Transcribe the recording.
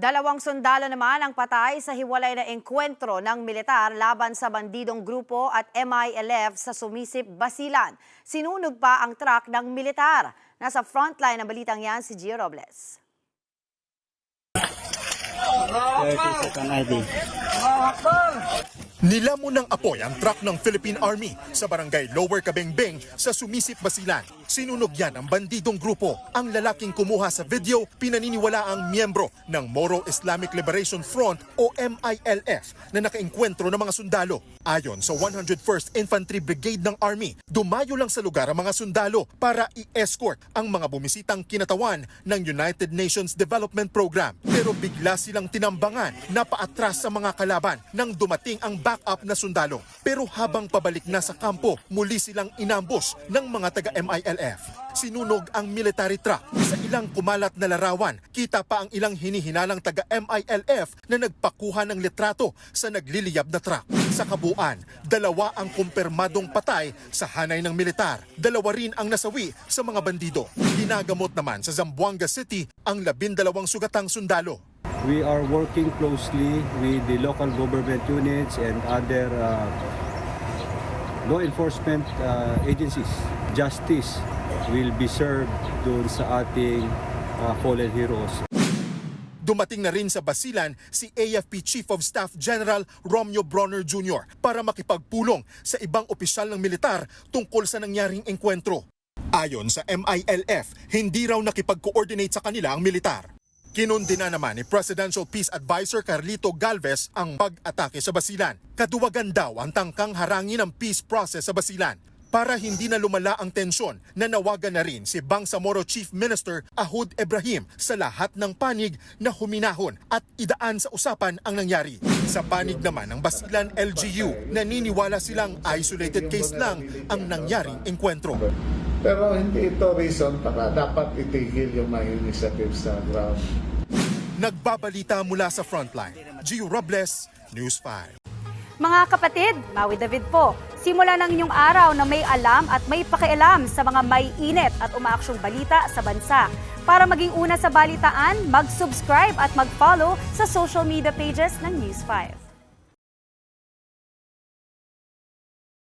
Dalawang sundalo naman ang patay sa hiwalay na engkwentro ng militar laban sa bandidong grupo at MILF sa Sumisip, Basilan. Sinunog pa ang truck ng militar. Nasa frontline ng balitang yan si Gio Robles. 30 second ID. Nilamon ng apoy ang truck ng Philippine Army sa barangay Lower Kabengbeng sa Sumisip, Basilan. Sinunog yan ang bandidong grupo. Ang lalaking kumuha sa video, pinaniniwala ang miyembro ng Moro Islamic Liberation Front o MILF na nakaengkwentro ng mga sundalo. Ayon sa 101st Infantry Brigade ng Army, dumayo lang sa lugar ang mga sundalo para i-escort ang mga bumisitang kinatawan ng United Nations Development Program. Pero bigla silang tinambangan na paatras sa mga kalaban nang dumating ang backup na sundalo. Pero habang pabalik na sa kampo, muli silang inambos ng mga taga-MILF. Sinunog ang military truck. Sa ilang kumalat na larawan, kita pa ang ilang hinihinalang taga-MILF na nagpakuha ng litrato sa nagliliyab na truck. Sa kabuuan, dalawa ang kumpirmadong patay sa hanay ng militar. Dalawa rin ang nasawi sa mga bandido. Ginagamot naman sa Zamboanga City ang labindalawang sugatang sundalo. We are working closely with the local government units and other uh, law enforcement uh, agencies. Justice will be served dun sa ating uh, fallen heroes. Dumating na rin sa Basilan si AFP Chief of Staff General Romeo Bronner Jr. para makipagpulong sa ibang opisyal ng militar tungkol sa nangyaring engkwentro. Ayon sa MILF, hindi raw nakipag-coordinate sa kanila ang militar. Kinundina naman ni Presidential Peace Advisor Carlito Galvez ang pag-atake sa Basilan. Kaduwagan daw ang tangkang harangin ang peace process sa Basilan. Para hindi na lumala ang tensyon, nanawagan na rin si Bangsamoro Chief Minister Ahud Ibrahim sa lahat ng panig na huminahon at idaan sa usapan ang nangyari. Sa panig naman ng Basilan LGU, naniniwala silang isolated case lang ang nangyaring engkwentro. Pero hindi ito reason para dapat itigil yung mga initiative sa ground. Nagbabalita mula sa frontline. Gio Robles, News 5. Mga kapatid, Maui David po. Simula ng inyong araw na may alam at may pakialam sa mga may init at umaaksyong balita sa bansa. Para maging una sa balitaan, mag-subscribe at mag-follow sa social media pages ng News 5.